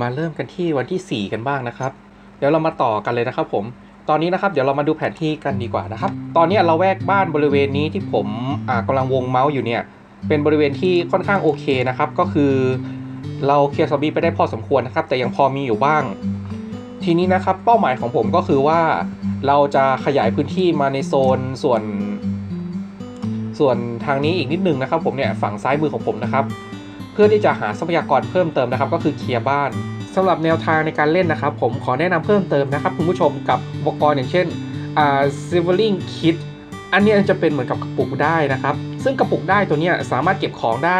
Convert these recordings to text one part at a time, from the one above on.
มาเริ่มกันที่วันที่ 4 กันบ้างนะครับ เดี๋ยวเรามาต่อกันเลยนะครับ ผม ตอนนี้นะครับเดี๋ยวเรามาดูแผนที่กันดีกว่านะครับ ตอนนี้เราแวกบ้านบริเวณนี้ที่ผมอ่ากำลังวงเมาส์อยู่เนี่ย เป็นบริเวณที่ค่อนข้างโอเคนะครับ ก็คือเราเคลียร์ซอมบี้ไปได้พอสมควรนะครับ แต่ยังพอมีอยู่บ้าง ทีนี้นะครับเป้าหมายของผมก็คือว่าเราจะขยายพื้นที่มาในโซนส่วน ส่วนทางนี้อีกนิดนึงนะครับ ผมเนี่ยฝั่งซ้ายมือของผมนะครับ เพื่อที่จะหาทรัพยากรเพิ่มเติมนะครับ ก็คือเคลียร์บ้านสำหรับแนวทางในการเล่นนะครับ ผมขอแนะนำเพิ่มเติมนะครับคุณผู้ชมกับอุปกรณ์อย่างเช่นอ่า silvering kit อันนี้จะเป็นเหมือนกับกระปุกได้นะครับ ซึ่งกระปุกได้ตัวนี้สามารถเก็บของได้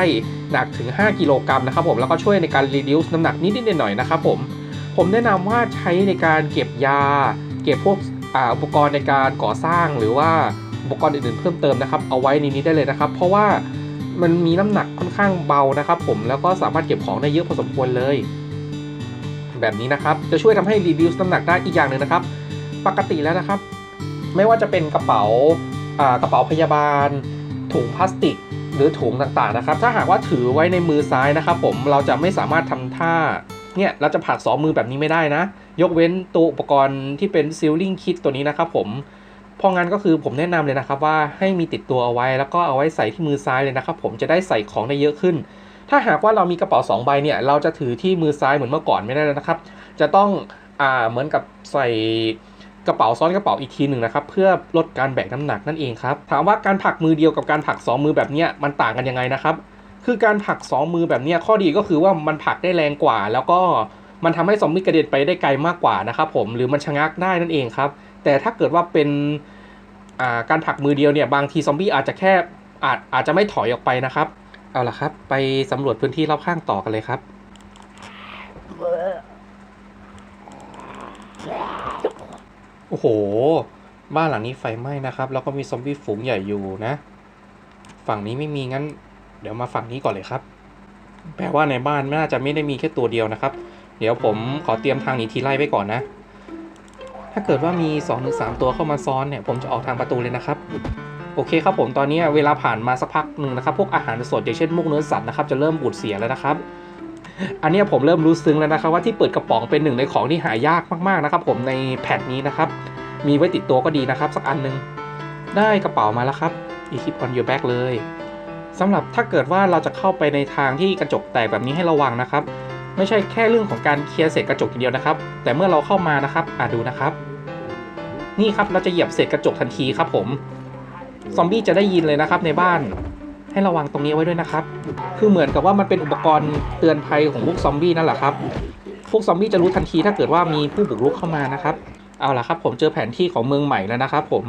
หนักถึง 5 กิโลกรัมนะครับผมแล้วก็ช่วยในการ reduce น้ำหนักนิดๆหน่อยๆนะครับผมผมแนะนำว่าใช้ในการเก็บยา เก็บพวกอุปกรณ์ในการก่อสร้างหรือว่าอุปกรณ์อื่นๆเพิ่มเติมนะครับ เอาไว้ในนี้ได้เลยนะครับ เพราะว่า มันมีน้ำหนักค่อนข้างเบานะครับ ผมแล้วก็สามารถเก็บของได้เยอะพอสมควรเลย แบบนี้นะครับจะช่วยทำให้ reduce น้ำหนักได้อีกอย่างหนึ่งนะครับ ปกติแล้วนะครับ ไม่ว่าจะเป็นกระเป๋ากระเป๋าพยาบาล ถุงพลาสติก หรือถุงต่างๆนะครับ ถ้าหากว่าถือไว้ในมือซ้ายนะครับ ผมเราจะไม่สามารถทำท่าเนี่ยเราจะผลักสองมือแบบนี้ไม่ได้นะ ยกเว้นตัวอุปกรณ์ที่เป็นซีลลิงคิดตัวนี้นะครับผม พราะงั้นก็คือผมแนะนำเลยนะครับว่าให้มีติดตัวเอาไว้ แล้วก็เอาไว้ใส่ที่มือซ้ายเลยนะครับผมจะได้ใส่ของได้เยอะขึ้น ถ้าหากว่าเรามีกระเป๋า2ใบเนี่ยเราจะถือที่มือซ้ายเหมือนเมื่อก่อนไม่ได้แล้วนะครับ จะต้องอ่าเหมือนกับใส่กระเป๋าซ้อนกระเป๋าอีกทีหนึ่งนะครับเพื่อลดการแบกน้ำหนักนั่นเองครับถามว่าการผลักมือเดียวกับการผลักสองมือแบบนี้มันต่างกันยังไงนะครับคือการผลักสองมือแบบนี้ข้อดีก็คือว่ามันผลักได้แรงกว่า แล้วก็มันทำให้ซอมบี้กระเด็นไปได้ไกลมากกว่านะครับผมหรือมันชะงักได้นั่นเองครับ แต่ถ้าเกิดว่าเป็นการผลักมือเดียวเนี่ยบางทีซอมบี้อาจจะแค่อาจอาจจะไม่ถอยออกไปนะครับ เอาละครับ ไปสำรวจพื้นที่รอบข้างต่อกันเลยครับ โอ้โห บ้านหลังนี้ไฟไหม้นะครับ แล้วก็มีซอมบี้ฝูงใหญ่อยู่นะ ฝั่งนี้ไม่มีงั้น เดี๋ยวมาฝั่งนี้ก่อนเลยครับ แปลว่าในบ้านน่าจะไม่ได้มีแค่ตัวเดียวนะครับ เดี๋ยวผมขอเตรียมทางหนีทีไล่ไว้ก่อนนะ ถ้าเกิดว่ามี2อถึงสตัวเข้ามาซ้อนเนี่ย ผมจะออกทางประตูเลยนะครับ โอเคครับผมตอนนี้เวลาผ่านมาสักพักหนึ่งนะครับ พวกอาหารสดอย่างเช่นมุกเนื้อสัตว์นะครับจะเริ่มบูดเสียแล้วนะครับ อันนี้ผมเริ่มรู้ซึ้งแล้วนะครับ ว่าที่เปิดกระป๋องเป็นหนึ่งในของที่หายากมากๆนะครับ ผมในแพทนี้นะครับ มีไว้ติดตัวก็ดีนะครับ สักอันหนึง ได้กระเป๋ามาแล้วครับอีคิป on your back เลยสำหรับถ้าเกิดว่าเราจะเข้าไปในทางที่กระจกแตกแบบนี้ให้ระวังนะครับ ไม่ใช่แค่เรื่องของการเคลียร์เศษกระจกอย่างเดียวนะครับ แต่เมื่อเราเข้ามานะครับอ่าดูนะครับ นี่ครับเราจะเหยียบเศษกระจกทันทีครับผมซอมบี้จะได้ยินเลยนะครับในบ้าน ให้ระวังตรงนี้ไว้ด้วยนะครับ คือเหมือนกับว่ามันเป็นอุปกรณ์เตือนภัยของพวกซอมบี้นั่นแหละครับพวกซอมบี้จะรู้ทันทีถ้าเกิดว่ามีผู้บุกรุกเข้ามานะครับเอาล่ะครับ ผมเจอแผนที่ของเมืองใหม่แล้วนะครับ ผม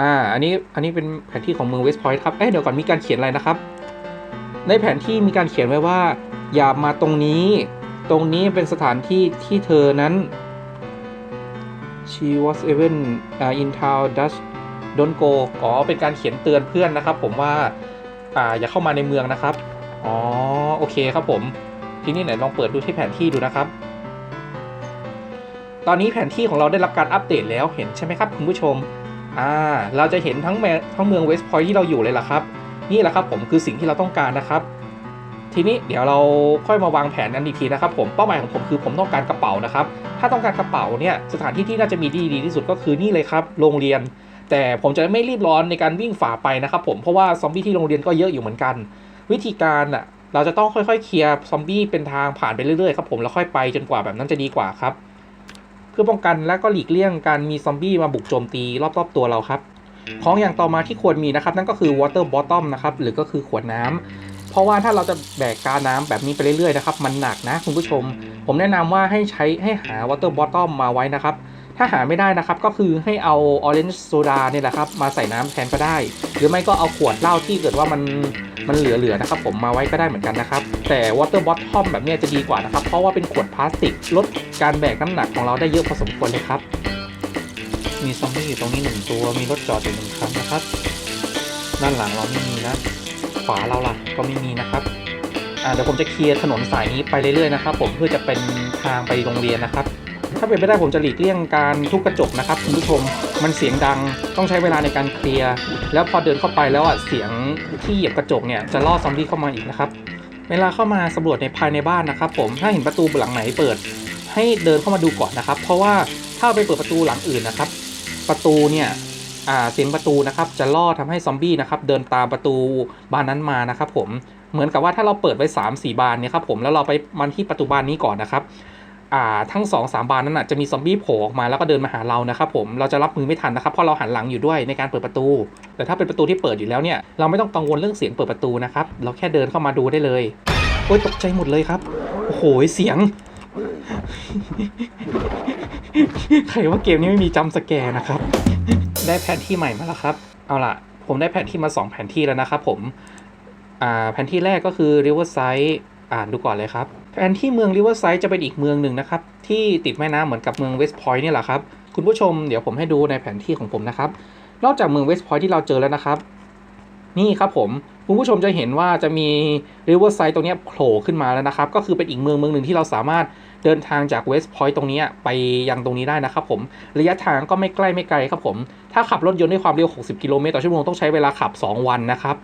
อ่า อันนี้อันนี้เป็นแผนที่ของเมืองเวสต์พอยต์ครับเอ๊ะเดี๋ยวก่อนมีการเขียนอะไรนะครับ ในแผนที่มีการเขียนไว้ว่า อย่ามาตรงนี้ ตรงนี้เป็นสถานที่ที่เธอนั้น she was even uh, in town Dutch don't go อ๋อ เป็นการเขียนเตือนเพื่อนนะครับ ผมว่า อ่า อย่าเข้ามาในเมืองนะครับ อ๋อ โอเคครับผม ทีนี้ไหนลองเปิดดูที่แผนที่ดูนะครับ ตอนนี้แผนที่ของเราได้รับการอัปเดตแล้ว เห็นใช่ไหมครับคุณผู้ชม อ่า เราจะเห็นทั้งทั้งเมืองเวสต์พอยท์ที่เราอยู่เลยล่ะครับ นี่แหละครับผมคือสิ่งที่เราต้องการนะครับ ทีนี้เดี๋ยวเราค่อยมาวางแผนกันอีกทีนะครับผมเป้าหมายของผมคือผมต้องการกระเป๋านะครับถ้าต้องการกระเป๋าเนี่ยสถานที่ที่น่าจะมีดีดีที่สุดก็คือนี่เลยครับโรงเรียน แต่ผมจะไม่รีบร้อนในการวิ่งฝ่าไปนะครับผมเพราะว่าซอมบี้ที่โรงเรียนก็เยอะอยู่เหมือนกัน วิธีการอะเราจะต้องค่อยๆเคลียร์ซอมบี้เป็นทางผ่านไปเรื่อยๆครับผมแล้วค่อยไปจนกว่าแบบนั้นจะดีกว่าครับ เพื่อป้องกันและก็หลีกเลี่ยงการมีซอมบี้มาบุกโจมตีรอบๆตัวเราครับของอย่างต่อมาที่ควรมีนะครับ นั่นก็คือ water bottom นะครับหรือก็คือขวดน้ำ เพราะว่าถ้าเราจะแบกกาน้ำแบบนี้ไปเรื่อยๆนะครับมันหนักนะคุณผู้ชม ผมแนะนำว่าให้ใช้ให้หา water bottom มาไว้นะครับ ถ้าหาไม่ได้นะครับก็คือให้เอา orange soda เนี่ยแหละครับมาใส่น้ำแทนก็ได้ หรือไม่ก็เอาขวดเหล้าที่เกิดว่ามันมันเหลือๆนะครับ ผมมาไว้ก็ได้เหมือนกันนะครับ แต่ water bottom แบบเนี้ยจะดีกว่านะครับ เพราะว่าเป็นขวดพลาสติกลดการแบกน้ำหนักของเราได้เยอะพอสมควรเลยครับ มีซอมบี้อยู่ตรงนี้หนึ่งตัวมีรถจอดอยู่หนึ่งคันนะครับ ด้านหลังเราไม่มีนะ ขวาเราล่ะก็ไม่มีนะครับเดี๋ยวผมจะเคลียร์ถนนสายนี้ไปเรื่อยๆนะครับผมเพื่อจะเป็นทางไปโรงเรียนนะครับ ถ้าเป็นไปได้ผมจะหลีกเลี่ยงการทุบกระจกนะครับคุณผู้ชมมันเสียงดังต้องใช้เวลาในการเคลียร์ แล้วพอเดินเข้าไปแล้วอะเสียงที่เหยียบกระจกเนี่ยจะล่อซอมบี้เข้ามาอีกนะครับ เวลาเข้ามาสำรวจในภายในบ้านนะครับ ผมถ้าเห็นประตูหลังไหนเปิด ให้เดินเข้ามาดูก่อนนะครับ เพราะว่าถ้าไปเปิดประตูหลังอื่นนะครับ ประตูเนี่ย เสียงประตูนะครับจะล่อทำให้ซอมบี้นะครับเดินตามประตูบานนั้นมานะครับผมเหมือนกับว่าถ้าเราเปิดไว้ 3 4 บานเนี่ยครับผมแล้วเราไปมันที่ประตูบานนี้ก่อนนะครับทั้ง2อสามบานนั้นนะจะมีซอมบี้โผล่ออกมาแล้วก็เดินมาหาเรานะครับผมเราจะรับมือไม่ทันนะครับเพราะเราหันหลังอยู่ด้วยในการเปิดประตู แต่ถ้าเป็นประตูที่เปิดอยู่แล้วเนี่ยเราไม่ต้องกังวลเรื่องเสียงเปิดประตูนะครับเราแค่เดินเข้ามาดูได้เลยโอ้ยตกใจหมดเลยครับโอ้โหเสียงใครว่าเกมนี้ไม่มีจำสแกร์นะครับ ได้แผนที่ใหม่มาแล้วครับ เอาล่ะ ผมได้แผนที่มา 2 แผนที่แล้วนะครับผม อ่า แผนที่แรกก็คือ Riverside อ่านดูก่อนเลยครับ แผนที่เมือง Riverside จะเป็นอีกเมืองหนึ่งนะครับ ที่ติดแม่น้ำเหมือนกับเมือง West Point เนี่แหละครับ คุณผู้ชมเดี๋ยวผมให้ดูในแผนที่ของผมนะครับ นอกจากเมือง West Point ที่เราเจอแล้วนะครับ นี่ครับผม คุณผู้ชมจะเห็นว่าจะมี Riverside ตรงนี้โผล่ขึ้นมาแล้วนะครับ ก็คือเป็นอีกเมืองเมืองหนึ่งที่เราสามารถ เดินทางจาก West Point ตรงนี้ไปยังตรงนี้ได้นะครับผม ระยะทางก็ไม่ใกล้ไม่ไกลครับผม ถ้าขับรถยนต์ด้วยความเร็ว 60 กิโลเมตรต่อชั่วโมงต้องใช้เวลาขับ 2 วันนะครับ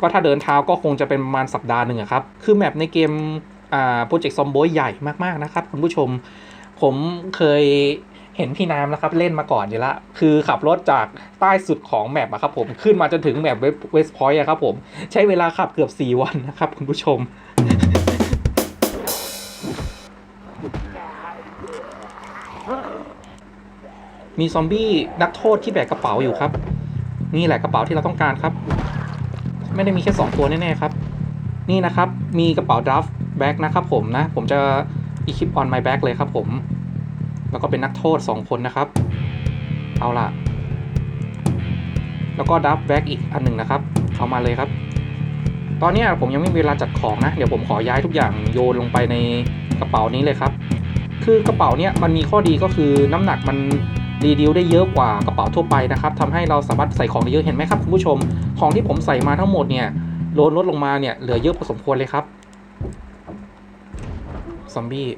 ก็ถ้าเดินเท้าก็คงจะเป็นประมาณสัปดาห์หนึ่งครับ คือแมปในเกมโปรเจกต์ซอมโบยใหญ่มากๆนะครับคุณผู้ชม ผมเคยเห็นพี่น้ำนะครับเล่นมาก่อนอยู่ละ คือขับรถจากใต้สุดของแมปอะครับผมขึ้นมาจนถึงแมปเวสพอยต์อะครับผม ใช้เวลาขับเกือบ 4 วันนะครับคุณผู้ชม มีซอมบี้นักโทษที่แบกกระเป๋าอยู่ครับ นี่แหละกระเป๋าที่เราต้องการครับ ไม่ได้มีแค่ 2 ตัวแน่ๆครับ นี่นะครับมีกระเป๋าดัฟแบ็กนะครับผมนะ ผมจะอีคิปออนไมแบ็กเลยครับผม แล้วก็เป็นนักโทษ 2 คนนะครับ เอาล่ะ แล้วก็ดัฟแบ็กอีกอันหนึ่งนะครับ เอามาเลยครับ ตอนนี้ผมยังไม่มีเวลาจัดของนะ เดี๋ยวผมขอย้ายทุกอย่างโยนลงไปในกระเป๋านี้เลยครับ คือกระเป๋าเนี้ยมันมีข้อดีก็คือน้ำหนักมัน รีดิวได้เยอะกว่ากระเป๋าทั่วไปนะครับทำให้เราสามารถใส่ของได้เยอะเห็นไหมครับคุณผู้ชม ของที่ผมใส่มาทั้งหมดเนี่ยลนลดลงมาเนี่ยเหลือเยอะพอสมควรเลยครับซอมบี้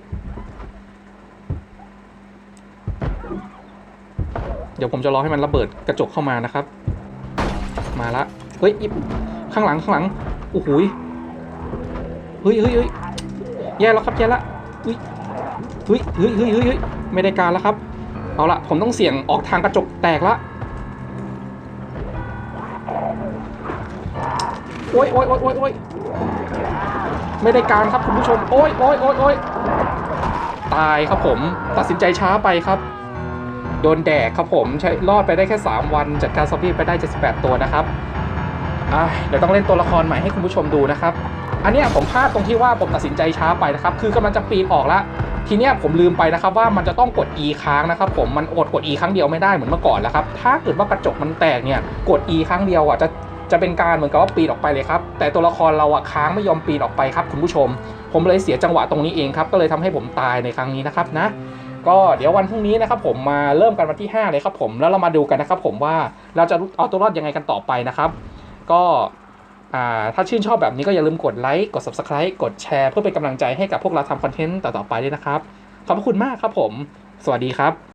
เดี๋ยวผมจะรอให้มันระเบิดกระจกเข้ามานะครับ มาละเฮ้ยข้างหลังข้างหลังโอ้โหเฮ้ยเฮ้ยเฮ้ยแย่แล้วครับแย่ละเฮ้ยเฮ้ยเฮ้ยเฮ้ยเฮ้ยไม่ได้การแล้วครับ เอาละผมต้องเสี่ยงออกทางกระจกแตกละโอ้ยโอ้ยโอ้ยโอ้ยโอ้ยไม่ได้การครับคุณผู้ชม โอ้ยโอ้ยโอ้ยโอ้ยตายครับผม ตัดสินใจช้าไปครับ โดนแดกครับผมใช้รอดไปได้แค่ 3 วันจัดการซอมบี้ไปได้ 78 ตัวนะครับอะเดี๋ยวต้องเล่นตัวละครใหม่ให้คุณผู้ชมดูนะครับ อันนี้ผมพลาดตรงที่ว่าผมตัดสินใจช้าไปนะครับ คือกำลังจะปีนออกแล้ว ทีเนี้ยผมลืมไปนะครับว่ามันจะต้องกด E ค้างนะครับผมมันอดกด E ครั้งเดียวไม่ได้เหมือนเมื่อก่อนแล้วครับถ้าเกิดว่ากระจกมันแตกเนี่ยกด E ครั้งเดียวอะจะจะเป็นการเหมือนกับว่าปีนออกไปเลยครับ แต่ตัวละครเราอะค้างไม่ยอมปีนออกไปครับคุณผู้ชม ผมเลยเสียจังหวะตรงนี้เองครับ ก็เลยทำให้ผมตายในครั้งนี้นะครับนะ ก็เดี๋ยววันพรุ่งนี้นะครับผมมาเริ่มกันวันที่ 5 เลยครับผมแล้วเรามาดูกันนะครับผมว่าเราจะเอาตัวรอดยังไงกันต่อไปนะครับ ก็ ถ้าชื่นชอบแบบนี้ก็อย่าลืมกดไลค์กด Subscribe กดแชร์เพื่อเป็นกำลังใจให้กับพวกเราทำคอนเทนต์ต่อๆไปด้วยนะครับ ขอบพระคุณมากครับผม สวัสดีครับ